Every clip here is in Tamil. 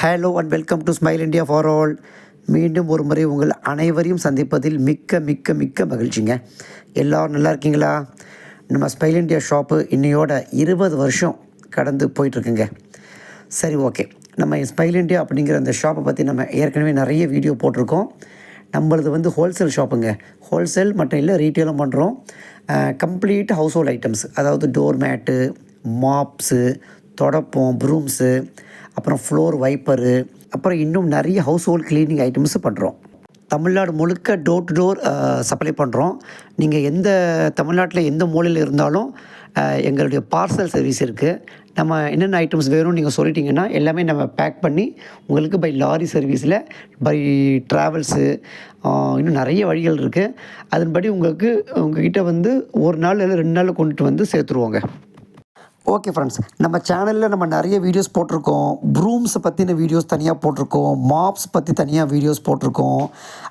Hello and welcome to smile India for all மீண்டும் ஒரு முறை உங்கள் அனைவரையும் சந்திப்பதில் மிக்க மிக்க மிக்க மகிழ்ச்சிங்க. எல்லோரும் நல்லா இருக்கீங்களா? நம்ம ஸ்மைல் இந்தியா ஷாப்பு இன்னையோட இருபது வருஷம் கடந்து போயிட்டுருக்குங்க. சரி ஓகே. நம்ம ஸ்மைல் இந்தியா அப்படிங்கிற அந்த ஷாப்பை பற்றி நம்ம ஏற்கனவே நிறைய வீடியோ போட்டிருக்கோம். நம்மளது வந்து ஹோல்சேல் ஷாப்புங்க ஹோல்சேல் மட்டும் இல்லை ரீட்டெயிலும் பண்ணுறோம் கம்ப்ளீட் ஹவுஸ் ஹோல்ட் ஐட்டம்ஸ் அதாவது டோர் மேட்டு மாப்ஸு தொடப்பம் ப்ரூம்ஸு அப்புறம் ஃப்ளோர் வைப்பரு அப்புறம் இன்னும் நிறைய ஹவுஸ் ஹோல்ட் க்ளீனிங் ஐட்டம்ஸு பண்ணுறோம் தமிழ்நாடு முழுக்க டோர் டு டோர் சப்ளை பண்ணுறோம் நீங்கள் எந்த தமிழ்நாட்டில் எந்த மூலையில் இருந்தாலும் எங்களுடைய பார்சல் சர்வீஸ் இருக்குது நம்ம என்னென்ன ஐட்டம்ஸ் வேணும்னு நீங்கள் சொல்லிட்டீங்கன்னா எல்லாமே நம்ம பேக் பண்ணி உங்களுக்கு பை லாரி சர்வீஸில் பை ட்ராவல்ஸு இன்னும் நிறைய வழிகள் இருக்குது அதன்படி உங்களுக்கு உங்ககிட்ட வந்து ஒரு நாள் இல்லை ரெண்டு நாளில் கொண்டுட்டு வந்து சேர்த்துருவோங்க. ஓகே ஃப்ரெண்ட்ஸ் நம்ம சேனலில் நம்ம நிறைய வீடியோஸ் போட்டிருக்கோம். ப்ரூம்ஸை பற்றின வீடியோஸ் தனியாக போட்டிருக்கோம். மாப்ஸ் பற்றி தனியாக வீடியோஸ் போட்டிருக்கோம்.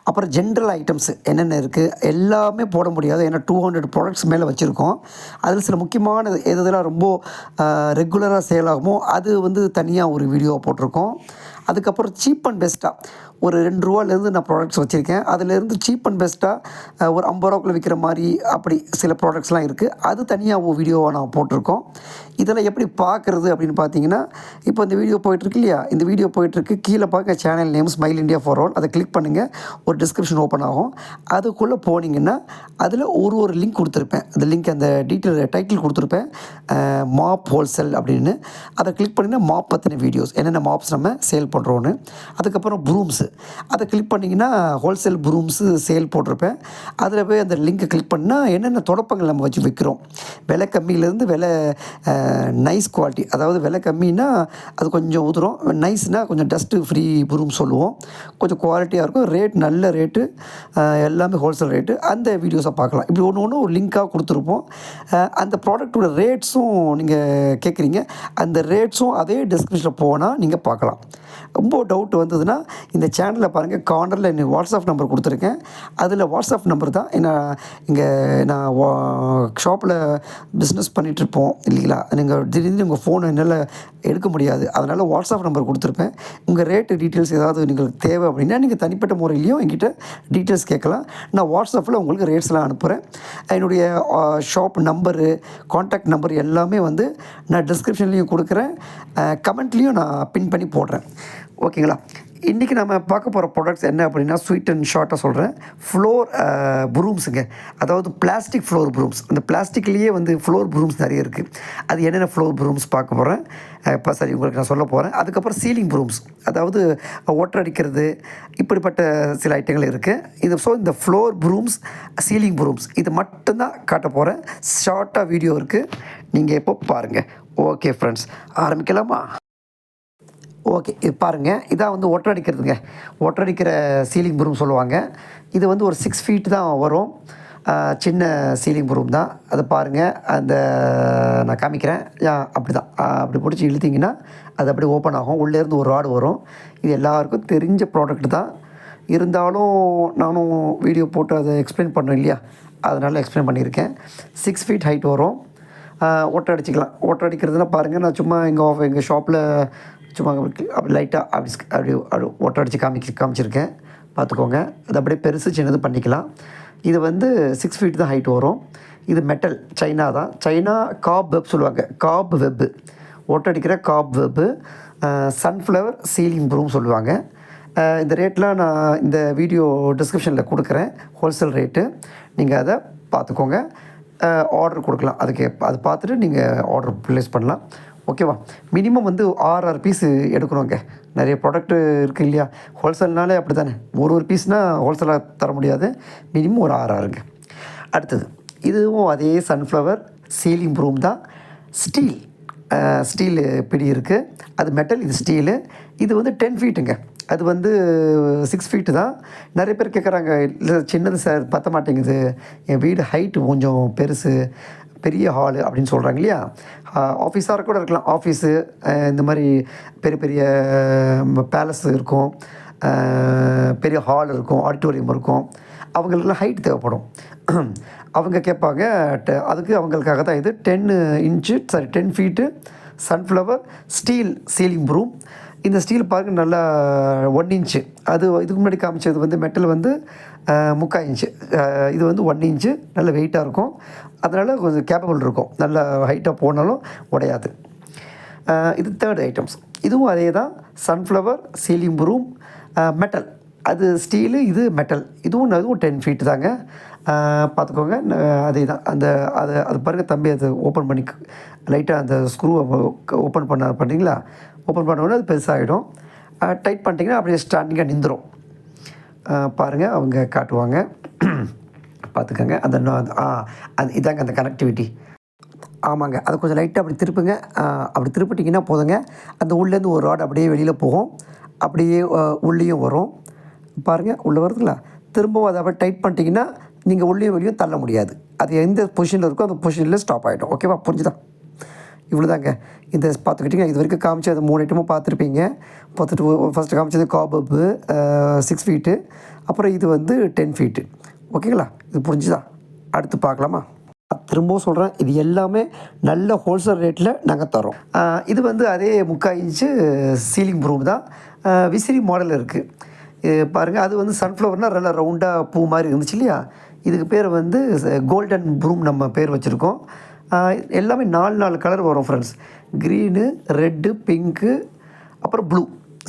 அப்புறம் ஜென்ரல் ஐட்டம்ஸ் என்னென்ன இருக்குது எல்லாமே போட முடியாது. ஏன்னா டூ ஹண்ட்ரட் ப்ராடக்ட்ஸ் மேலே வச்சுருக்கோம். அதில் சில முக்கியமான எது எதெல்லாம் ரொம்ப ரெகுலராக சேல் ஆகுமோ அது வந்து தனியாக ஒரு வீடியோ போட்டிருக்கோம். அதுக்கப்புறம் சீப் அண்ட் பெஸ்ட்டாக ஒரு ரெண்டு ரூபாலேருந்து நான் ப்ராடக்ட்ஸ் வச்சுருக்கேன். அதுலேருந்து சீப் அண்ட் பெஸ்ட்டாக ஒரு ஐம்பது ரூபாக்குள்ள விற்கிற மாதிரி அப்படி சில ப்ராடக்ட்ஸ்லாம் இருக்குது அது தனியாக ஒரு வீடியோவாக நான் போட்டிருக்கோம். இதெல்லாம் எப்படி பார்க்குறது அப்படின்னு பார்த்தீங்கன்னா இப்போ இந்த வீடியோ போயிட்டுருக்கு இல்லையா? இந்த வீடியோ போயிட்டுருக்கு. கீழே பார்க்க channel name smile India for all அதை கிளிக் பண்ணுங்கள் ஒரு டிஸ்கிரிப்ஷன் ஓப்பன் ஆகும். அதுக்குள்ளே போனீங்கன்னா அதில் ஒரு ஒரு லிங்க் கொடுத்துருப்பேன். அந்த லிங்க் அந்த டீட்டெயில் டைட்டில் கொடுத்துருப்பேன். மாப் ஹோல்சேல் அப்படின்னு. அதை கிளிக் பண்ணிங்கன்னா மாப் பற்றின வீடியோஸ் என்னென்ன மாப்ஸ் நம்ம சேல் பண்ணுறோன்னு அதுக்கப்புறம் ப்ரூம்ஸு அதை கிளிக் பண்ணிங்கன்னா ஹோல்சேல் ப்ரூம்ஸு சேல் போட்டிருப்பேன். அதில் போய் அந்த லிங்க்கை கிளிக் பண்ணால் என்னென்ன தொடப்பங்கள் நம்ம வச்சு விற்கிறோம் விலை கம்மியிலேருந்து விலை நைஸ் குவாலிட்டி அதாவது விலை கம்மின்னா அது கொஞ்சம் உதிரும் நைஸ்னால் கொஞ்சம் டஸ்ட்டு ஃப்ரீ ப்ரூம் சொல்லுவோம். கொஞ்சம் குவாலிட்டியாக இருக்கும். ரேட் நல்ல ரேட்டு எல்லாமே ஹோல்சேல் ரேட்டு அந்த வீடியோஸை பார்க்கலாம். இப்படி ஒன்று ஒன்று ஒரு லிங்காக கொடுத்துருப்போம். அந்த ப்ராடக்ட்டோட ரேட்ஸும் நீங்கள் கேட்குறீங்க அந்த ரேட்ஸும் அதே டிஸ்கிரிப்ஷனில் போனால் நீங்கள் பார்க்கலாம். ரொம்ப டவுட் வந்ததுன்னா இந்த சேனலில் பாருங்கள் கார்னரில் எனக்கு வாட்ஸ்அப் நம்பர் கொடுத்துருக்கேன். அதில் வாட்ஸ்அப் நம்பர் தான் ஏன்னா இங்கே நான் ஷாப்பில் பிஸ்னஸ் பண்ணிகிட்ருப்போம் இல்லைங்களா? நீங்கள் திடீர்னு உங்கள் ஃபோனை என்னால் எடுக்க முடியாது. அதனால் வாட்ஸ்அப் நம்பர் கொடுத்துருப்பேன். உங்கள் ரேட்டு டீட்டெயில்ஸ் ஏதாவது உங்களுக்கு தேவை அப்படின்னா நீங்கள் தனிப்பட்ட முறையிலையும் என்கிட்ட டீட்டெயில்ஸ் கேட்கலாம். நான் வாட்ஸ்அப்பில் உங்களுக்கு ரேட்ஸ்லாம் அனுப்புகிறேன் என்னுடைய ஷாப் நம்பரு காண்டாக்ட் நம்பர் எல்லாமே வந்து நான் டிஸ்கிரிப்ஷன்லேயும் கொடுக்குறேன். கமெண்ட்லேயும் நான் பின் பண்ணி போடுறேன். ஓகேங்களா? இன்றைக்கி நம்ம பார்க்க போகிற ப்ராடக்ட்ஸ் என்ன அப்படின்னா ஸ்வீட் அண்ட் ஷார்ட்டாக சொல்கிறேன் ஃப்ளோர் ப்ரூம்ஸுங்க அதாவது பிளாஸ்டிக் ஃப்ளோர் ப்ரூம்ஸ் அந்த பிளாஸ்டிக்லேயே வந்து ஃப்ளோர் ப்ரூம்ஸ் நிறைய இருக்குது அது என்னென்ன ஃப்ளோர் ப்ரூம்ஸ் பார்க்க போகிறேன் இப்போ சரி உங்களுக்கு நான் சொல்ல போகிறேன் அதுக்கப்புறம் சீலிங் ப்ரூம்ஸ் அதாவது ஓட்டர் அடிக்கிறது இப்படிப்பட்ட சில ஐட்டங்கள் இருக்குது இது ஸோ இந்த ஃப்ளோர் ப்ரூம்ஸ் சீலிங் ப்ரூம்ஸ் இது மட்டும்தான் காட்ட போகிறேன் ஷார்ட்டாக வீடியோ இருக்குது நீங்கள் எப்போ பாருங்கள் ஓகே ஃப்ரெண்ட்ஸ் ஆரம்பிக்கலாமா? ஓகே இது பாருங்கள் இதான் வந்து ஒட்டர் அடிக்கிறதுங்க ஒட்டர் அடிக்கிற சீலிங் ரூம் சொல்லுவாங்க. இது வந்து ஒரு சிக்ஸ் ஃபீட் தான் வரும். சின்ன சீலிங் ரூம் தான். அதை பாருங்கள் அந்த நான் காமிக்கிறேன். அப்படி தான் அப்படி பிடிச்சி இழுத்திங்கன்னா அது அப்படி ஓப்பன் ஆகும். உள்ளேருந்து ஒரு ராடு வரும். இது எல்லாருக்கும் தெரிஞ்ச ப்ராடக்ட் தான். இருந்தாலும் நானும் வீடியோ போட்டு அதை எக்ஸ்பிளைன் பண்ணேன் இல்லையா? அதனால் எக்ஸ்பிளைன் பண்ணியிருக்கேன். சிக்ஸ் ஃபீட் ஹைட் வரும். ஓட்டை அடிச்சிக்கலாம். ஓட்டை அடிக்கிறதுனா பாருங்கள் நான் சும்மா எங்கள் எங்கள் ஷாப்பில் சும்மா அப்படி லைட்டாக அப்படி அப்படி அப்படி ஒட்டை அடித்து காமிச்சு காமிச்சிருக்கேன். பார்த்துக்கோங்க. அது அப்படியே பெருசு சின்னது பண்ணிக்கலாம். இது வந்து சிக்ஸ் ஃபீட் தான் ஹைட் வரும். இது மெட்டல் சைனா தான். சைனா காப் வெப் சொல்லுவாங்க. காப் வெப்பு ஒட்டடிக்கிற cobweb sunflower ceiling broom சொல்லுவாங்க. இந்த ரேட்லாம் நான் இந்த வீடியோ டிஸ்கிரிப்ஷனில் கொடுக்குறேன். ஹோல்சேல் ரேட்டு நீங்கள் அதை பார்த்துக்கோங்க. ஆர்டர் கொடுக்கலாம். அதுக்கு அது பார்த்துட்டு நீங்கள் ஆர்டர் ப்ளேஸ் பண்ணலாம். ஓகேவா மினிமம் வந்து ஆறு ஆறு பீஸ் எடுக்கணுங்க. நிறைய ப்ராடக்ட்டு இருக்குது இல்லையா? ஹோல்சேல்னாலே அப்படி தானே ஒரு ஒரு பீஸ்னால் ஹோல்சேலாக தர முடியாது. மினிமம் ஒரு ஆறு ஆறுங்க. அடுத்தது இதுவும் அதே சன்ஃப்ளவர் சீலிங் ரூம் தான். ஸ்டீல் ஸ்டீல் பிடி இருக்குது அது மெட்டல் இது ஸ்டீலு இது வந்து டென் ஃபீட்டுங்க அது வந்து சிக்ஸ் ஃபீட்டு தான். நிறைய பேர் கேட்குறாங்க இல்லை சின்னது சார் பத்த மாட்டேங்குது. என் வீடு ஹைட்டு கொஞ்சம் பெருசு பெரிய ஹாலு அப்படின்னு சொல்கிறாங்க இல்லையா? ஆஃபீஸாக கூட இருக்கலாம். ஆஃபீஸு இந்த மாதிரி பெரிய பெரிய பேலஸ் இருக்கும். பெரிய ஹால் இருக்கும் ஆடிட்டோரியம் இருக்கும். அவங்களுக்குலாம் ஹைட் தேவைப்படும். அவங்க கேட்பாங்க அதுக்கு அவங்களுக்காக தான் இது. Ten inch sorry ten feet sunflower steel ceiling broom இந்த ஸ்டீல் பாருங்க நல்லா ஒன் இன்ச்சு அது இதுக்கு முன்னாடி காமிச்சது வந்து மெட்டல் வந்து அஹ், முக்கால் இன்ச்சு இது வந்து ஒன் இன்ச்சு நல்ல வெயிட்டாக இருக்கும். அதனால் கொஞ்சம் கேப்பபிள் இருக்கும். நல்ல ஹைட்டாக போனாலும் உடையாது. இது தேர்ட் ஐட்டம்ஸ் இதுவும் அதே தான். சன்ஃப்ளவர் சீலிங் ரூம் மெட்டல் அது ஸ்டீலு இது மெட்டல் இதுவும் அதுவும் டென் ஃபீட் தாங்க. பார்த்துக்கோங்க. அதே தான். அந்த அது அது பாருங்கள் தம்பி அதை ஓப்பன் பண்ணி லைட்டாக அந்த ஸ்க்ரூவை ஓப்பன் பண்ண பண்ணுறீங்களா ஓப்பன் பண்ண உடனே அது பெருசாகிடும் டைட் பண்ணிட்டீங்கன்னா அப்படியே ஸ்டாண்டிங்காக நின்றுடும் பாருங்கள் அவங்க காட்டுவாங்க. பார்த்துக்கோங்க அந்த ஆ அது இதாங்க அந்த கனெக்டிவிட்டி ஆமாங்க அதை கொஞ்சம் லைட்டாக அப்படி திருப்புங்க. அப்படி திருப்பிட்டிங்கன்னா போதுங்க. அந்த உள்ளேருந்து ஒரு ராட் அப்படியே வெளியில் போகும். அப்படியே உள்ளேயும் வரும். பாருங்கள் உள்ளே வருதுங்களா? திரும்பவும் அதை அப்படியே டைட் பண்ணிட்டீங்கன்னா நீங்கள் உள்ளேயும் வெளியும் தள்ள முடியாது. அது எந்த பொசிஷனில் இருக்கோ அந்த பொசிஷனில் ஸ்டாப் ஆகிடும் ஓகேவா புரிஞ்சுதான் இவ்வளோதாங்க இந்த பார்த்துக்கிட்டிங்க இது வரைக்கும் காமிச்சு அது மூணு ஐட்டமும் பார்த்துருப்பீங்க. பார்த்துட்டு ஃபஸ்ட்டு காமிச்சது காபப்பு சிக்ஸ் ஃபீட்டு அப்புறம் இது வந்து டென் ஃபீட்டு ஓகேங்களா? இது புரிஞ்சுதா? அடுத்து பார்க்கலாமா? திரும்பவும் சொல்கிறேன் இது எல்லாமே நல்ல ஹோல்சேல் ரேட்டில் நாங்கள் தரோம் இது வந்து அதே முக்கால் இன்ச்சு சீலிங் ரூம் தான். விசிறி மாடல் இருக்குது பாருங்கள் அது வந்து சன்ஃப்ளவர்னால் நல்லா ரவுண்டாக பூ மாதிரி இருந்துச்சு இல்லையா? இதுக்கு பேர் வந்து கோல்டன் ப்ரூம் நம்ம பேர் வச்சுருக்கோம். எல்லாமே நாலு நாலு கலர் வரும் ஃப்ரெண்ட்ஸ் க்ரீனு ரெட்டு பிங்க்கு அப்புறம் ப்ளூ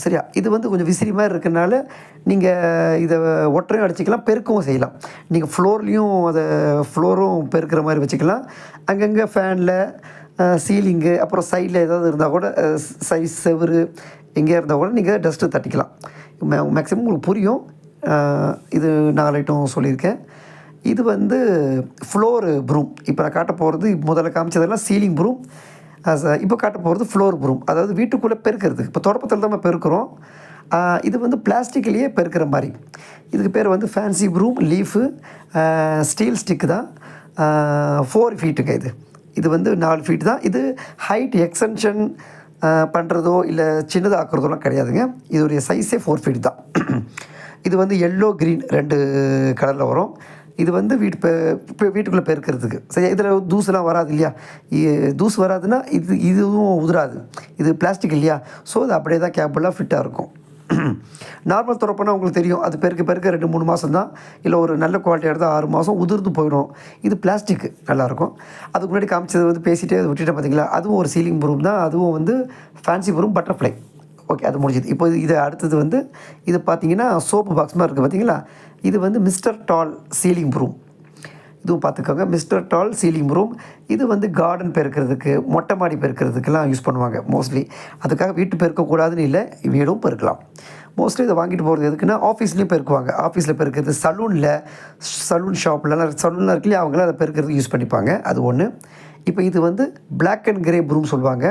சரியா? இது வந்து கொஞ்சம் விசிறி மாதிரி இருக்கனால நீங்கள் இதை ஒற்றையும் அடிச்சிக்கலாம் பெருக்கவும் செய்யலாம். நீங்கள் ஃப்ளோர்லேயும் அதை ஃப்ளோரும் பெருக்கிற மாதிரி வச்சுக்கலாம். அங்கங்கே ஃபேனில் சீலிங்கு அப்புறம் சைடில் ஏதாவது இருந்தால் கூட சைஸ் செவுரு எங்கேயா இருந்தால் கூட நீங்கள் டஸ்ட்டு தட்டிக்கலாம். மே மேக்ஸிமம் உங்களுக்கு புரியும். இது நாலு ஐட்டம் சொல்லியிருக்கேன். இது வந்து ஃப்ளோர் ப்ரூம் இப்போ நான் காட்ட போகிறது முதல்ல காமிச்சதெல்லாம் சீலிங் ப்ரூம் இப்போ காட்ட போகிறது ஃப்ளோர் ப்ரூம் அதாவது வீட்டுக்குள்ளே பெருக்கிறது. இப்போ தொடப்பத்தில் தான் நம்ம பெருக்கிறோம். இது வந்து பிளாஸ்டிக்லேயே பெருக்கிற மாதிரி. இதுக்கு பேர் வந்து fancy broom leaf steel stick தான். ஃபோர் ஃபீட்டுங்க இது. இது வந்து நாலு ஃபீட் தான். இது ஹைட் எக்ஸ்டென்ஷன் பண்ணுறதோ இல்லை சின்னதாக்குறதோலாம் கிடையாதுங்க. இதோடைய சைஸே ஃபோர் ஃபீட் தான். இது வந்து எல்லோ க்ரீன் ரெண்டு கலரில் வரும். இது வந்து வீட்டு பெ வீட்டுக்குள்ளே பெருக்கிறதுக்கு. சரி இதில் தூசுலாம் வராது இல்லையா? இ- தூசு வராதுன்னா இது இதுவும் உதிராது. இது பிளாஸ்டிக் இல்லையா? ஸோ அது அப்படியே தான் கேபிளாக ஃபிட்டாக இருக்கும். நார்மல் துறப்புனா உங்களுக்கு தெரியும். அது பெருக்க பெருக்க ரெண்டு மூணு மாதம் தான். இல்லை ஒரு நல்ல குவாலிட்டியாக இருந்தால் ஆறு மாதம் உதிர்ந்து போயிடும். இது பிளாஸ்டிக்கு நல்லாயிருக்கும் அதுக்கு முன்னாடி காமிச்சது வந்து பேசிகிட்டே அதை விட்டுட்டேன் பார்த்தீங்களா அதுவும் ஒரு சீலிங் ரூம் தான். அதுவும் வந்து ஃபேன்சி ரூம் பட்டர்ஃப்ளை ஓகே அது முடிஞ்சது. இப்போ இது அடுத்தது வந்து இது பார்த்தீங்கன்னா சோப்பு பாக்ஸ் மாதிரி இருக்குது பார்த்தீங்களா இது வந்து மிஸ்டர் டால் சீலிங் ரூம். இதுவும் பார்த்துக்கோங்க மிஸ்டர் டால் சீலிங் ரூம். இது வந்து கார்டன் பெருக்கிறதுக்கு மொட்டை மாடி பெருக்கிறதுக்கெல்லாம் யூஸ் பண்ணுவாங்க மோஸ்ட்லி. அதுக்காக வீட்டு பெருக்கக்கூடாதுன்னு இல்லை வீடும் பெருக்கலாம். மோஸ்ட்லி இதை வாங்கிட்டு போகிறது எதுக்குன்னா ஆஃபீஸ்லேயும் பெருக்குவாங்க. ஆஃபீஸில் பெருக்கிறது சலூனில் சலூன் ஷாப்லலாம் சலூனில் இருக்கு அவங்களாம் அதை பெருக்கிறதுக்கு யூஸ் பண்ணிப்பாங்க. அது ஒன்று இப்போ இது வந்து பிளாக் அண்ட் கிரே ப்ரூம் சொல்லுவாங்க.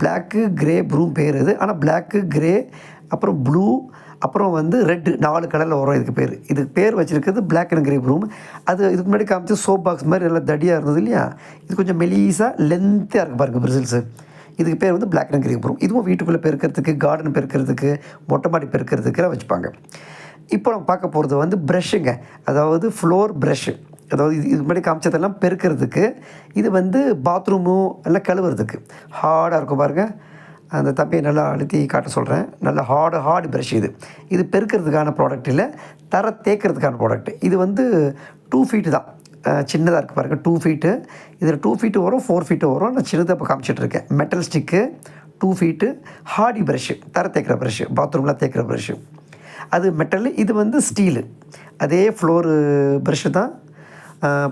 பிளாக்கு கிரே ப்ரூம் பேர் இது. ஆனால் பிளாக்கு கிரே அப்புறம் ப்ளூ அப்புறம் வந்து ரெட்டு நாலு கலரில் வரும் இதுக்கு பேர். இதுக்கு பேர் வச்சுருக்கிறது பிளாக் அண்ட் கிரே ரூம் அது இதுக்கு முன்னாடி காமிச்சு சோப் பாக்ஸ் மாதிரி நல்லா தடியாக இருந்தது இல்லையா? இது கொஞ்சம் மெலீஸாக லென்த்தாக இருக்குது பாருங்கள் பிரிசில்ஸு இதுக்கு பேர் வந்து பிளாக் அண்ட் கிரே ப்ரூம் இதுவும் வீட்டுக்குள்ளே பெருக்கிறதுக்கு கார்டன் பெருக்கிறதுக்கு மொட்டை மாடி பெருக்கிறதுக்கு வச்சுப்பாங்க. இப்போ நம்ம பார்க்க போகிறது வந்து ப்ரெஷ்ஷுங்க அதாவது ஃப்ளோர் ப்ரஷ்ஷு அதாவது இது இது முன்னாடி காமிச்சதெல்லாம் பெருக்கிறதுக்கு இது வந்து பாத்ரூமும் எல்லாம் கழுவுறதுக்கு. ஹார்டாக இருக்கும் பாருங்கள் அந்த தம்பியை நல்லா அழுத்தி காட்ட சொல்கிறேன் நல்ல ஹார்டு ஹார்டு ப்ரஷ் இது. இது பெருக்கிறதுக்கான ப்ராடக்ட் இல்லை தர தேக்கிறதுக்கான ப்ராடக்ட் இது வந்து டூ ஃபீட்டு தான். சின்னதாக இருக்குது பாருங்கள் டூ ஃபீட்டு இதில் டூ ஃபீட்டு வரும் ஃபோர் ஃபீட்டு வரும். நான் சின்னதாக இப்போ காமிச்சிட்ருக்கேன் metal stick two feet hardy brush தர தேக்கிற ப்ரஷ்ஷு பாத்ரூமில் தேக்கிற ப்ரஷ்ஷு அது மெட்டல் இது வந்து ஸ்டீலு அதே ஃப்ளோரு ப்ரஷ்ஷு தான்.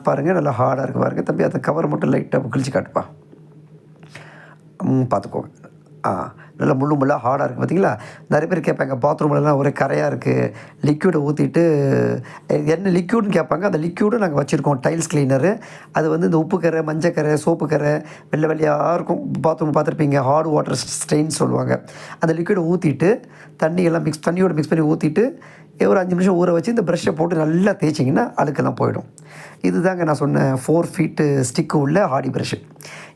பாருங்கள் நல்லா ஹார்டாக இருக்குது பாருங்கள் தம்பி அந்த கவர் மட்டும் லைட்டாக கிழிச்சு காட்டுப்பா. பார்த்துக்கோங்க. ஆ நல்லா முள்ளு முள்ளாக ஹார்டாக இருக்குது பார்த்தீங்களா நிறைய பேர் கேட்பாங்க பாத்ரூம்லலாம் ஒரே கரையாக இருக்குது லிக்யூடை ஊற்றிட்டு என்ன லிக்யூட்னு கேட்பாங்க. அந்த லிக்யூடும் நாங்கள் வச்சுருக்கோம் டைல்ஸ் கிளீனரு அது வந்து இந்த உப்பு கரை மஞ்சள் கரை சோப்பு கரை வெள்ளை வெள்ளையாக இருக்கும். பாத்ரூம் பார்த்துருப்பீங்க ஹார்ட் வாட்டர் ஸ்ட்ரெயின் சொல்லுவாங்க. அந்த லிக்யூடை ஊற்றிட்டு தண்ணியெல்லாம் மிக்ஸ் தண்ணியோட மிக்ஸ் பண்ணி ஊற்றிட்டு ஒரு அஞ்சு நிமிஷம் ஊற வச்சு இந்த ப்ரஷ்ஷை போட்டு நல்லா தேய்ச்சிங்கன்னா அழுக்கெல்லாம் போயிடும். இதுதாங்க நான் சொன்ன ஃபோர் ஃபீட்டு ஸ்டிக்கு உள்ள ஹாடி ப்ரஷ்ஷு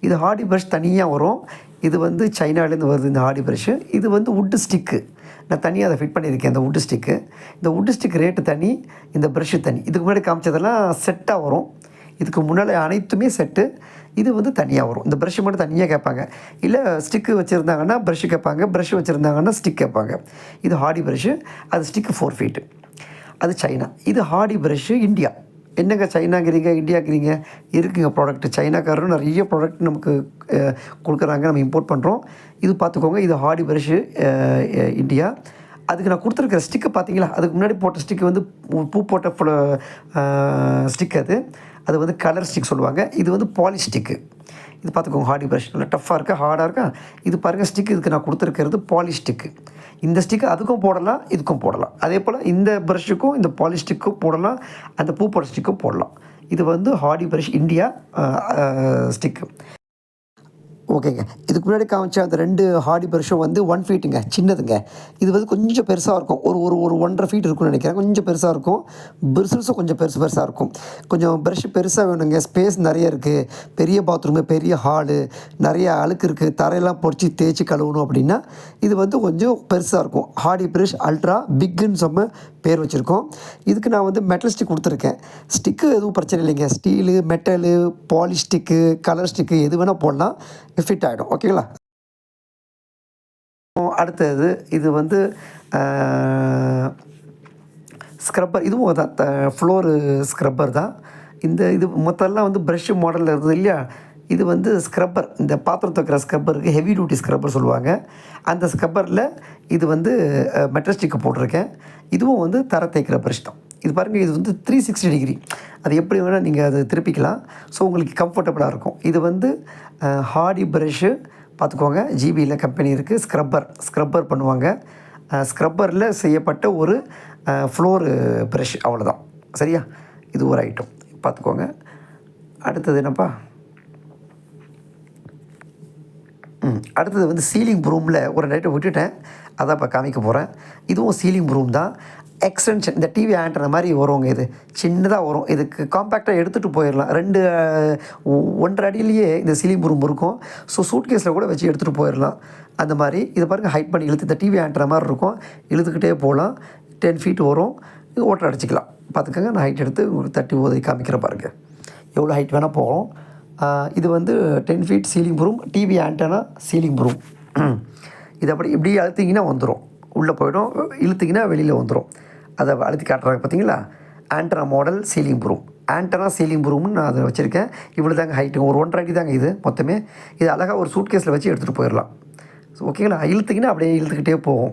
இது ஹாடி ப்ரஷ் தனியாக வரும். இது வந்து சைனாலேருந்து வருது இந்த ஹாடி ப்ரஷ்ஷு இது வந்து வுட்டு ஸ்டிக்கு நான் தனியாக அதை ஃபிட் பண்ணியிருக்கேன் இந்த உட்டு ஸ்டிக்கு இந்த வுட்டு ஸ்டிக் ரேட்டு தனி இந்த ப்ரஷ்ஷு தனி. இதுக்கு முன்னாடி காமிச்சதெல்லாம் செட்டாக வரும். இதுக்கு முன்னால் அனைத்துமே செட்டு இது வந்து தனியாக வரும். இந்த ப்ரஷ் மட்டும் தனியாக கேட்பாங்க. இல்லை ஸ்டிக்கு வச்சுருந்தாங்கன்னா ப்ரஷ்ஷு கேட்பாங்க. ப்ரஷ் வச்சுருந்தாங்கன்னா ஸ்டிக் கேட்பாங்க. இது ஹார்டி ப்ரஷ்ஷு அது ஸ்டிக்கு ஃபோர் ஃபீட்டு அது சைனா இது ஹார்டி ப்ரஷ்ஷு இந்தியா என்னங்க சைனாங்கிறீங்க இந்தியாங்கிறீங்க இருக்குங்க ப்ராடக்ட் சைனாக்காரரும் நிறைய ப்ராடக்ட் நமக்கு கொடுக்குறாங்க. நம்ம இம்போர்ட் பண்ணுறோம் இது பார்த்துக்கோங்க. இது ஹார்டி ப்ரஷ்ஷு இந்தியா அதுக்கு நான் கொடுத்துருக்கிற ஸ்டிக்கு பார்த்தீங்களா அதுக்கு முன்னாடி போட்ட ஸ்டிக்கு வந்து பூ- பூ போட்ட ஸ்டிக் அது. அது வந்து கலர் ஸ்டிக் சொல்லுவாங்க. இது வந்து பாலிஸ்டிக்கு இது பார்த்துக்கோங்க ஹார்டி ப்ரஷ் நல்லா டஃப்பாக இருக்கா? ஹார்டாக இருக்கா? இது பாருங்கள் ஸ்டிக் இதுக்கு நான் கொடுத்துருக்கிறது பாலிஸ்டிக்கு இந்த ஸ்டிக்கு அதுக்கும் போடலாம் இதுக்கும் போடலாம். அதே போல் இந்த ப்ரஷ்ஷுக்கும் இந்த பாலிஸ்டிக்கும் போடலாம் அந்த பூ போட ஸ்டிக்கும் போடலாம். இது வந்து ஹார்டி ப்ரஷ் இந்தியா ஸ்டிக்கு ஓகேங்க. இதுக்கு முன்னாடி காமிச்ச அந்த ரெண்டு ஹார்டி ப்ரஷும் வந்து ஒன் ஃபீட்டுங்க சின்னதுங்க. இது வந்து கொஞ்சம் பெருசாக இருக்கும். ஒரு ஒரு ஒரு ஒன்றரை ஃபீட் இருக்கும்னு நினைக்கிறேன். கொஞ்சம் பெருசாக இருக்கும். பிரிசில்ஸும் கொஞ்சம் பெருசு பெருசாக இருக்கும். கொஞ்சம் ப்ரஷ் பெருசாக வேணுங்க. ஸ்பேஸ் நிறைய இருக்குது பெரிய பாத்ரூமு பெரிய ஹாலு நிறைய அழுக்கு இருக்குது தரையெல்லாம் பொடிச்சு தேய்ச்சி கழுவணும் அப்படின்னா இது வந்து கொஞ்சம் பெருசாக இருக்கும். ஹார்டி ப்ரஷ் அல்ட்ரா பிக்குன்னு சொன்ன பேர் வச்சுருக்கோம். இதுக்கு நான் வந்து மெட்டல் ஸ்டிக் கொடுத்துருக்கேன். ஸ்டிக்கு எதுவும் பிரச்சனை இல்லைங்க. Steel metal plastic colour stick எது வேணால் போடலாம். ஃபிட் ஆகிடும் ஓகேங்களா அடுத்தது இது வந்து ஸ்க்ரப்பர் இதுவும் தான் ஃப்ளோரு ஸ்க்ரப்பர் தான். இந்த இது மொத்தம்லாம் வந்து ப்ரஷ் மாடலில் இருந்தது இல்லையா? இது வந்து ஸ்க்ரப்பர் இந்த பாத்திரம் துவைக்கிற ஸ்க்ரப்பருக்கு ஹெவி டியூட்டி ஸ்க்ரப்பர் சொல்லுவாங்க. அந்த ஸ்க்ரப்பரில் இது வந்து மெட்ரஸ்டிக்கு போட்டிருக்கேன். இதுவும் வந்து தர தேய்க்கிற ப்ரஷ் தான் இது பாருங்கள் இது வந்து த்ரீ சிக்ஸ்டி டிகிரி அது எப்படி வேணால் நீங்கள் அதை திருப்பிக்கலாம். ஸோ உங்களுக்கு கம்ஃபர்டபுளாக இருக்கும். இது வந்து ஹார்டி ப்ரஷ்ஷு பார்த்துக்கோங்க ஜிபியில் கம்பெனி இருக்குது ஸ்க்ரப்பர் ஸ்க்ரப்பர் பண்ணுவாங்க. ஸ்க்ரப்பரில் செய்யப்பட்ட ஒரு ஃப்ளோரு ப்ரஷ் அவ்வளோதான் சரியா? இது ஒரு ஐட்டம் பார்த்துக்கோங்க அடுத்தது என்னப்பா ம் அடுத்தது வந்து சீலிங் ப்ரூமில் ஒரு நைட்டை விட்டுட்டேன். அதான் இப்போ காமிக்க போகிறேன் இதுவும் சீலிங் ப்ரூம் தான். எக்ஸ்டென்ஷன் இந்த டிவி ஆண்டன மாதிரி வரும் இது. சின்னதாக வரும். இதுக்கு காம்பேக்டாக எடுத்துகிட்டு போயிடலாம் ரெண்டு ஒன்றரை அடியிலேயே இந்த சீலிங் ரூம் இருக்கும். ஸோ சூட் கேஸில் கூட வச்சு எடுத்துகிட்டு போயிடலாம் அந்த மாதிரி இதை பாருங்கள் ஹைட் பண்ணி இழுத்து இந்த டிவி ஆண்டன மாதிரி இருக்கும். இழுத்துக்கிட்டே போகலாம். டென் ஃபீட் வரும். இது ஓட்டர் அடிச்சிக்கலாம். பார்த்துக்கோங்க நான் ஹைட் எடுத்து உங்களுக்கு தட்டி உதவி காமிக்கிற பாருங்கள் எவ்வளோ ஹைட் வேணால் போகும் இது வந்து ten feet ceiling broom TV antenna ceiling broom இது அப்படி இப்படி அழுத்திங்கன்னா வந்துடும் உள்ளே போயிடும் இழுத்திங்கன்னா வெளியில் வந்துடும் அதை அழுத்தி காட்டுறாங்க பார்த்தீங்களா antenna model ceiling broom antenna ceiling ப்ரூம்னு நான் அதை வச்சுருக்கேன். இவ்வளோ தாங்க ஹைட்டு ஒரு ஒன்றரை அடி தாங்க இது மொத்தமே. இது அழகாக ஒரு சூட் கேஸில் வச்சு எடுத்துகிட்டு போயிடலாம். ஸோ ஓகேங்களா இழுத்துக்கினா அப்படியே இழுத்துக்கிட்டே போகும்.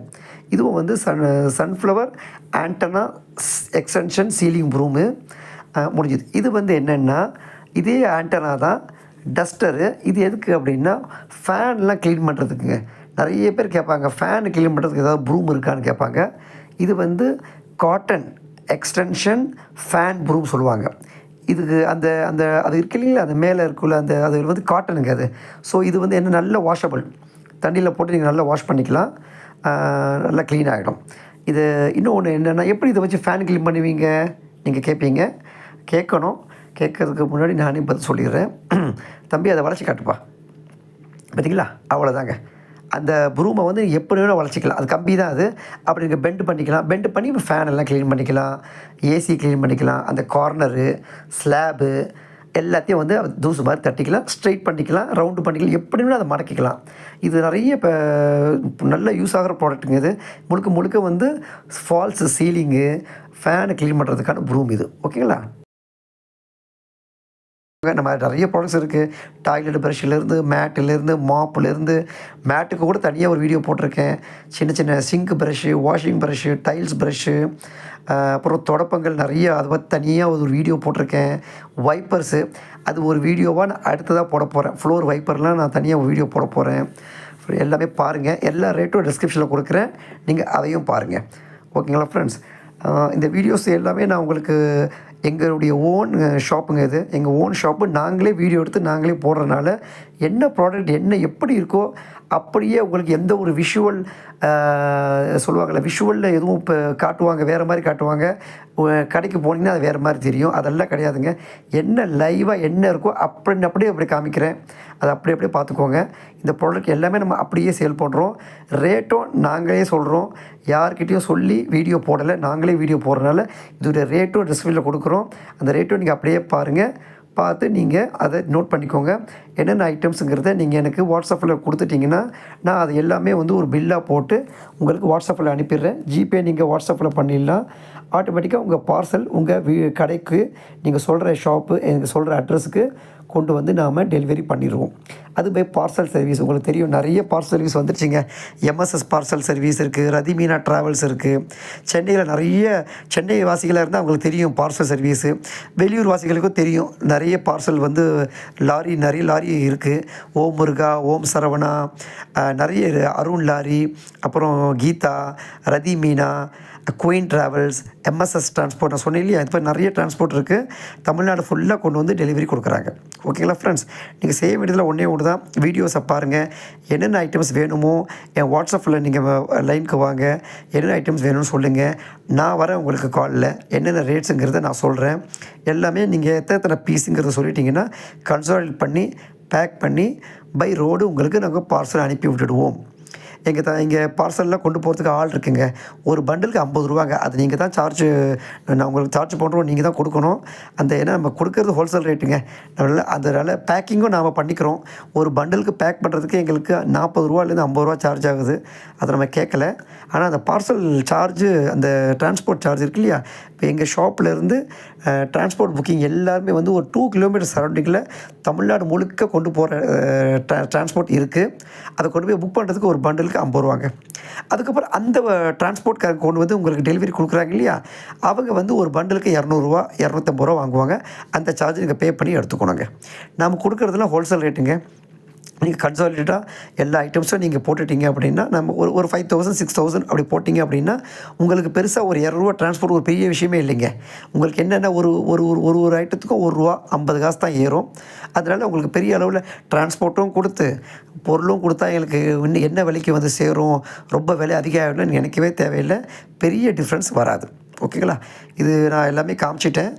இதுவும் வந்து sun sunflower antenna extension ceiling broom முடிஞ்சுது. இது வந்து என்னென்னா இதே ஆண்டனா தான் டஸ்டரு இது எதுக்கு அப்படின்னா ஃபேன்லாம் க்ளீன் பண்ணுறதுக்குங்க நிறைய பேர் கேட்பாங்க ஃபேன் க்ளீன் பண்ணுறதுக்கு ஏதாவது ப்ரூம் இருக்கான்னு கேட்பாங்க. இது வந்து காட்டன் எக்ஸ்டென்ஷன் ஃபேன் ப்ரூம் சொல்லுவாங்க. இதுக்கு அந்த அந்த அது இருக்கு இல்லைங்களா? அந்த மேலே இருக்குள்ள அந்த அது வந்து காட்டனுங்க அது. ஸோ இது வந்து என்ன நல்ல வாஷபிள் தண்ணியில் போட்டு நீங்கள் நல்லா வாஷ் பண்ணிக்கலாம். நல்லா க்ளீன் ஆகிடும். இது இன்னொன்று என்னென்னா எப்படி இதை வச்சு ஃபேன் க்ளீன் பண்ணுவீங்க? நீங்கள் கேட்பீங்க. கேட்கணும். கேட்கறதுக்கு முன்னாடி நானே பதில் சொல்லிடுறேன். தம்பி அதை வளைச்சி காட்டுப்பா. பார்த்தீங்களா அவ்வளோதாங்க அந்த ப்ரூமை வந்து எப்படி வேணால் வளச்சிக்கலாம் அது கம்பி தான் அது. அப்படி நீங்கள் பெண்ட் பண்ணிக்கலாம். பெண்ட் பண்ணி ஃபேன் எல்லாம் க்ளீன் பண்ணிக்கலாம். ஏசி க்ளீன் பண்ணிக்கலாம். அந்த கார்னரு ஸ்லாபு எல்லாத்தையும் வந்து தூசு மாதிரி தட்டிக்கலாம். ஸ்ட்ரைட் பண்ணிக்கலாம். ரவுண்டு பண்ணிக்கலாம். எப்படி வேணும் அதை மடக்கிக்கலாம். இது நிறைய இப்போ நல்ல யூஸ் ஆகிற ப்ராடக்ட்டுங்க இது. முழுக்க முழுக்க வந்து ஃபால்ஸு சீலிங்கு ஃபேனை க்ளீன் பண்ணுறதுக்கான ப்ரூம் இது. ஓகேங்களா நம்ம நிறைய ப்ராடக்ட்ஸ் இருக்குது டாய்லெட் ப்ரஷ்லேருந்து மேட்டிலேருந்து மாப்புலேருந்து மேட்டுக்கு கூட தனியாக ஒரு வீடியோ போட்டிருக்கேன். சின்ன சின்ன sink brush washing brush tiles brush அப்புறம் தொடப்பங்கள் நிறைய. அதை பற்றி தனியாக ஒரு வீடியோ போட்டிருக்கேன். வைப்பர்ஸு அது ஒரு வீடியோவாக நான் அடுத்ததாக போட போகிறேன் ஃப்ளோர் வைப்பர்லாம் நான் தனியாக வீடியோ போட போகிறேன் எல்லாமே பாருங்கள் எல்லா ரேட்டும் டிஸ்கிரிப்ஷனில் கொடுக்குறேன். நீங்கள் அதையும் பாருங்கள் ஓகேங்களா ஃப்ரெண்ட்ஸ் இந்த வீடியோஸ் எல்லாமே நான் உங்களுக்கு எங்களுடைய ஓன் ஷாப்புங்க இது. எங்கள் ஓன் ஷாப்பு நாங்களே வீடியோ எடுத்து நாங்களே போடுறதுனால என்ன ப்ராடக்ட் என்ன எப்படி இருக்கோ அப்படியே உங்களுக்கு எந்த ஒரு விஷுவல் சொல்லுவாங்கள்ல விஷுவலில் எதுவும் இப்போ காட்டுவாங்க வேறு மாதிரி காட்டுவாங்க கடைக்கு போனீங்கன்னா அது வேறு மாதிரி தெரியும். அதெல்லாம் கிடையாதுங்க. என்ன லைவாக என்ன இருக்கோ அப்படின்னு அப்படியே அப்படி காமிக்கிறேன். அதை அப்படி அப்படியே பார்த்துக்கோங்க. இந்த ப்ராடக்ட் எல்லாமே நம்ம அப்படியே சேல் பண்ணுறோம் ரேட்டும் நாங்களே சொல்கிறோம் யார்கிட்டையும் சொல்லி வீடியோ போடலை. நாங்களே வீடியோ போடுறதுனால இதோடைய ரேட்டும் டிஸ்பிளேல கொடுக்குறோம். அந்த ரேட்டும் நீங்கள் அப்படியே பாருங்கள் பார்த்து நீங்கள் அதை நோட் பண்ணிக்கோங்க. என்னென்ன ஐட்டம்ஸுங்கிறத நீங்கள் எனக்கு வாட்ஸ்அப்பில் கொடுத்துட்டிங்கன்னா நான் அது எல்லாமே வந்து ஒரு பில்லாக போட்டு உங்களுக்கு வாட்ஸ்அப்பில் அனுப்பிடுறேன். ஜிபே நீங்கள் வாட்ஸ்அப்பில் பண்ணிடலாம். ஆட்டோமேட்டிக்காக உங்கள் பார்சல் உங்கள் வீ கடைக்கு நீங்கள் சொல்கிற ஷாப்பு எனக்கு சொல்கிற அட்ரஸுக்கு கொண்டு வந்து நாம் டெலிவரி பண்ணிடுவோம். அது போய் பார்சல் சர்வீஸ் உங்களுக்கு தெரியும் நிறைய பார்சல் சர்வீஸ் வந்துருச்சுங்க. எம்எஸ்எஸ் பார்சல் சர்வீஸ் இருக்குது ரதிமீனா ட்ராவல்ஸ் இருக்குது சென்னையில் நிறைய சென்னை வாசிகளாக இருந்தால் அவங்களுக்கு தெரியும் பார்சல் சர்வீஸு வெளியூர் வாசிகளுக்கும் தெரியும். நிறைய பார்சல் வந்து லாரி நிறைய லாரி இருக்குது ஓம் முருகா ஓம் சரவணா நிறைய அருண் லாரி அப்புறம் Geetha Rathi Meena queen travels MSS transport நான் சொன்னேன் இல்லையா? இது மாதிரி நிறைய டிரான்ஸ்போர்ட் இருக்குது தமிழ்நாடு ஃபுல்லாக கொண்டு வந்து டெலிவரி கொடுக்குறாங்க. ஓகேங்களா ஃப்ரெண்ட்ஸ் நீங்கள் செய்ய வேண்டியதில் ஒன்றே ஒன்று தான் வீடியோஸை பாருங்கள் என்னென்ன ஐட்டம்ஸ் வேணுமோ என் வாட்ஸ்அப்பில் நீங்கள் லைனுக்கு வாங்க. என்னென்ன ஐட்டம்ஸ் வேணும்னு சொல்லுங்கள் நான் வரேன் உங்களுக்கு காலில் என்னென்ன ரேட்ஸுங்கிறத நான் சொல்கிறேன் எல்லாமே நீங்கள் எத்தனை எத்தனை பீஸுங்கிறத சொல்லிட்டீங்கன்னா கன்சால்ட் பண்ணி பேக் பண்ணி பை ரோடு உங்களுக்கு நாங்கள் பார்சல் அனுப்பி விட்டுடுவோம். எங்கள் த இங்கே பார்சல்லாம் கொண்டு போகிறதுக்கு ஆள் இருக்குங்க. ஒரு பண்டிலுக்கு ஐம்பது ரூபாங்க. அது நீங்கள் தான் சார்ஜ் நான் உங்களுக்கு சார்ஜ் பண்ணுறோம் நீங்கள் தான் கொடுக்கணும். அந்த ஏன்னா நம்ம கொடுக்கறது ஹோல்சேல் ரேட்டுங்க அதனால் அதனால் பேக்கிங்கும் நாம் பண்ணிக்கிறோம். ஒரு பண்டிலுக்கு பேக் பண்ணுறதுக்கு எங்களுக்கு நாற்பது ரூபாலேருந்து ஐம்பது ரூபா சார்ஜ் ஆகுது. அதை நம்ம கேட்கல ஆனால் அந்த பார்சல் சார்ஜு அந்த டிரான்ஸ்போர்ட் சார்ஜ் இருக்கு இல்லையா? இப்போ எங்கள் ஷாப்லேருந்து டிரான்ஸ்போர்ட் புக்கிங் எல்லாருமே வந்து ஒரு டூ கிலோமீட்டர் சரௌண்டிங்கில் தமிழ்நாடு முழுக்க கொண்டு போகிற டிரான்ஸ்போர்ட் இருக்குது அதை கொண்டு போய் புக் பண்ணுறதுக்கு ஒரு பண்டலுக்கு ஐம்பது ரூபாங்க. அதுக்கப்புறம் அந்த டிரான்ஸ்போர்ட்காரங்க கொண்டு வந்து உங்களுக்கு டெலிவரி கொடுக்குறாங்க இல்லையா? அவங்க வந்து ஒரு பண்டலுக்கு இரநூறுவா இரநூத்தம்பது ரூபா வாங்குவாங்க. அந்த சார்ஜ் நீங்கள் பே பண்ணி எடுத்துக்கணுங்க. நம்ம கொடுக்குறதுலாம் ஹோல்சேல் ரேட்டுங்க நீங்கள் கன்சாலிடேட்டாக எல்லா ஐட்டம்ஸும் நீங்கள் போட்டுட்டீங்க அப்படின்னா நம்ம ஒரு ஒரு ஃபைவ் தௌசண்ட் சிக்ஸ் தௌசண்ட் அப்படி போட்டிங்க அப்படின்னா உங்களுக்கு பெருசாக ஒரு இரநூறுவா ட்ரான்ஸ்போர்ட் ஒரு பெரிய விஷயமே இல்லைங்க. உங்களுக்கு என்னென்ன ஒரு ஒரு ஒரு ஒரு ஒரு ஐட்டத்துக்கும் ஒரு ரூபா ஐம்பது காசு தான் ஏறும். அதனால் உங்களுக்கு பெரிய அளவில் டிரான்ஸ்போர்ட்டும் கொடுத்து பொருளும் கொடுத்தா எங்களுக்கு இன்னும் என்ன விலைக்கு வந்து சேரும் ரொம்ப விலை அதிகம் நினைக்கவே தேவையில்லை. பெரிய டிஃப்ரென்ஸ் வராது. ஓகேங்களா? இது நான் எல்லாமே காமிச்சிட்டேன்.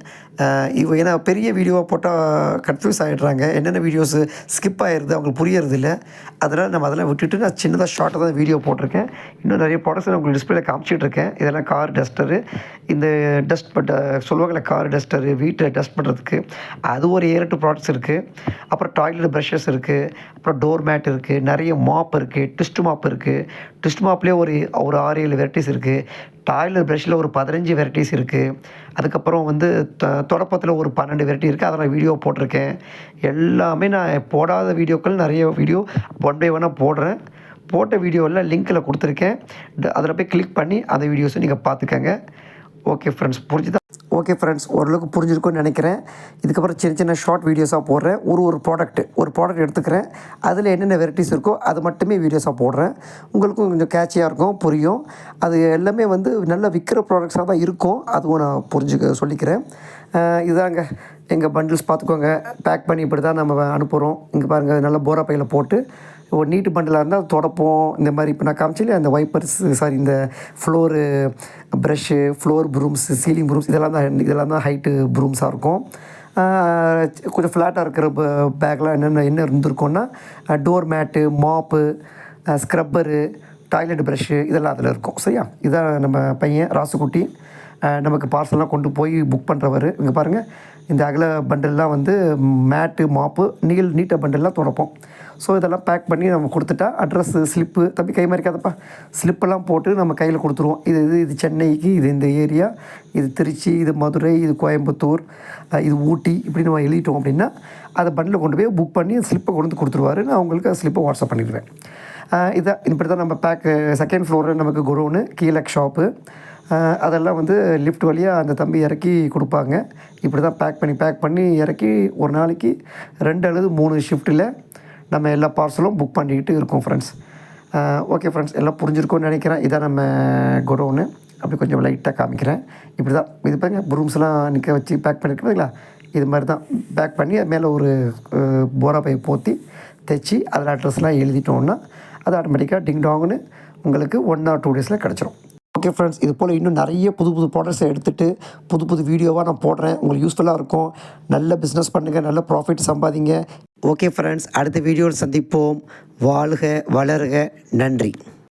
இவ ஏன்னா பெரிய வீடியோவாக போட்டால் கன்ஃபியூஸ் ஆகிடுறாங்க என்னென்ன வீடியோஸ் ஸ்கிப் ஆகிடுது அவங்களுக்கு புரியறது இல்லை அதனால் நம்ம அதெல்லாம் விட்டுட்டு நான் சின்னதாக ஷார்ட்டாக தான் வீடியோ போட்டிருக்கேன். இன்னும் நிறைய ப்ராடக்ட்ஸ் நான் உங்களுக்கு டிஸ்பிளேல காமிச்சிட்டு இருக்கேன். இதெல்லாம் கார் டஸ்டரு இந்த டஸ்ட் பட்ட சொல்லுவாங்கள்ல கார் டஸ்டரு வீட்டை டஸ்ட் பண்ணுறதுக்கு அது ஒரு ஏழு எட்டு ப்ராடக்ட்ஸ் இருக்குது அப்புறம் டாய்லெட் ப்ரஷஸ் இருக்குது அப்புறம் டோர் மேட் இருக்குது நிறைய மாப் இருக்குது ட்விஸ்ட் மாப் இருக்குது ட்விஸ்ட் மாப்லேயே ஒரு ஒரு ஆறு ஏழு வெரைட்டிஸ் இருக்குது டாய்லெட் ப்ரஷ்ஷில் ஒரு பதினஞ்சு வெரைட்டிஸ் இருக்குது அதுக்கப்புறம் வந்து த- தொடப்பத்தில் ஒரு பன்னெண்டு வெரைட்டி இருக்குது அதை நான் வீடியோ போட்டிருக்கேன். எல்லாமே நான் போடாத வீடியோக்கள் நிறைய வீடியோ ஒன் பை ஒன்னாக போடுறேன். போட்ட வீடியோவில் லிங்க்கில் கொடுத்துருக்கேன். அதில் போய் கிளிக் பண்ணி அந்த வீடியோஸை நீங்கள் பார்த்துக்கங்க. ஓகே ஃப்ரெண்ட்ஸ் புரிஞ்சுதா? ஓகே ஃப்ரெண்ட்ஸ் ஓரளவுக்கு புரிஞ்சிருக்கும்னு நினைக்கிறேன். இதுக்கப்புறம் சின்ன சின்ன ஷார்ட் வீடியோஸாக போடுறேன். ஒரு ஒரு ப்ராடக்ட் ஒரு ப்ராடக்ட் எடுத்துக்கிறேன். அதில் என்னென்ன வெரைட்டிஸ் இருக்கோ அது மட்டுமே வீடியோஸாக போடுறேன். உங்களுக்கும் கொஞ்சம் கேட்சியாக இருக்கும் புரியும். அது எல்லாமே வந்து நல்ல விற்கிற ப்ராடக்ட்ஸாக தான் இருக்கும். அதுவும் நான் புரிஞ்சுக்க சொல்லிக்கிறேன். இதுதாங்க இதாங்க. எங்கள் பண்டில்ஸ் பார்த்துக்கோங்க. பேக் பண்ணி இப்படி தான் நம்ம அனுப்புகிறோம் இங்கே பாருங்கள் நல்ல போரா பையில் போட்டு ஒரு நீட்டு பண்டலாக இருந்தால் தொடப்போம். இந்த மாதிரி இப்போ நான் காமிச்சில அந்த வைப்பர்ஸ் சாரி இந்த floor brush floor brooms ceiling brooms இதெல்லாம் தான் இதெல்லாம் தான் ஹைட்டு ப்ரூம்ஸாக இருக்கும். கொஞ்சம் ஃப்ளாட்டாக இருக்கிற பேக்லாம் என்னென்ன என்ன இருந்திருக்கோன்னா door mat mop scrubber toilet brush இதெல்லாம் அதில் இருக்கும். சரியா? இதான் நம்ம பையன் ராசுக்குட்டி நமக்கு பார்சல்லாம் கொண்டு போய் புக் பண்ணுறவர் இங்கே பாருங்கள் இந்த அகல பண்டல்லாம் வந்து மேட்டு மாப்பு நீல் நீட்ட பண்டல்லாம் தொடப்போம். ஸோ இதெல்லாம் பேக் பண்ணி நம்ம கொடுத்துட்டா அட்ரஸ் ஸ்லிப்பு தம்பி கை மறிக்காதப்பா. ஸ்லிப்பெல்லாம் போட்டு நம்ம கையில் கொடுத்துருவோம். இது இது இது சென்னைக்கு இது இந்த ஏரியா இது திருச்சி இது மதுரை இது கோயம்புத்தூர் இது ஊட்டி இப்படி நம்ம எழுதிட்டோம் அப்படின்னா அதை பண்டில் கொண்டு போய் புக் பண்ணி ஸ்லிப்பை கொண்டு வந்து கொடுத்துருவாரு நான் அவங்களுக்கு ஸ்லிப்பை வாட்ஸ்அப் பண்ணிடுவேன். அஹ் இதான் இப்படி தான் நம்ம பேக்கு செகண்ட் ஃப்ளோரில் நமக்கு குடோனு கீழே ஷாப்பு அதெல்லாம் வந்து லிஃப்ட் வழியாக அந்த தம்பி இறக்கி கொடுப்பாங்க. இப்படி தான் பேக் பண்ணி பேக் பண்ணி இறக்கி ஒரு நாளைக்கு ரெண்டு அல்லது மூணு ஷிஃப்ட்டில் நம்ம எல்லா பார்சலும் புக் பண்ணிக்கிட்டு இருக்கோம் ஃப்ரெண்ட்ஸ் ஓகே ஃப்ரெண்ட்ஸ் எல்லாம் புரிஞ்சிருக்கோன்னு நினைக்கிறேன். இதான் நம்ம குடோனு அப்படி கொஞ்சம் லைட்டாக காமிக்கிறேன். இப்படி தான் இது பாருங்க ப்ரூம்ஸ்லாம் நிற்க வச்சு பேக் பண்ணியிருக்கீங்களா இது மாதிரி தான் பேக் பண்ணி அது மேலே ஒரு போரா பை போற்றி தைச்சி அதில் அட்ரஸ்லாம் எழுதிட்டோம்னா அது ஆட்டோமேட்டிக்காக டிங் டாங்னு உங்களுக்கு ஒன் ஆர் டூ டேஸில் கிடச்சிரும். ஓகே ஃப்ரெண்ட்ஸ் இது போல் இன்னும் நிறைய புது புது ப்ராடக்ட்ஸை எடுத்துகிட்டு புது புது வீடியோவாக நான் போடுறேன். உங்களுக்கு யூஸ்ஃபுல்லாக இருக்கும். நல்ல பிஸ்னஸ் பண்ணுங்கள் நல்ல ப்ராஃபிட் சம்பாதிங்க. ஓகே ஃப்ரெண்ட்ஸ் அடுத்த வீடியோவில் சந்திப்போம். வாழ்க வளர்க. நன்றி.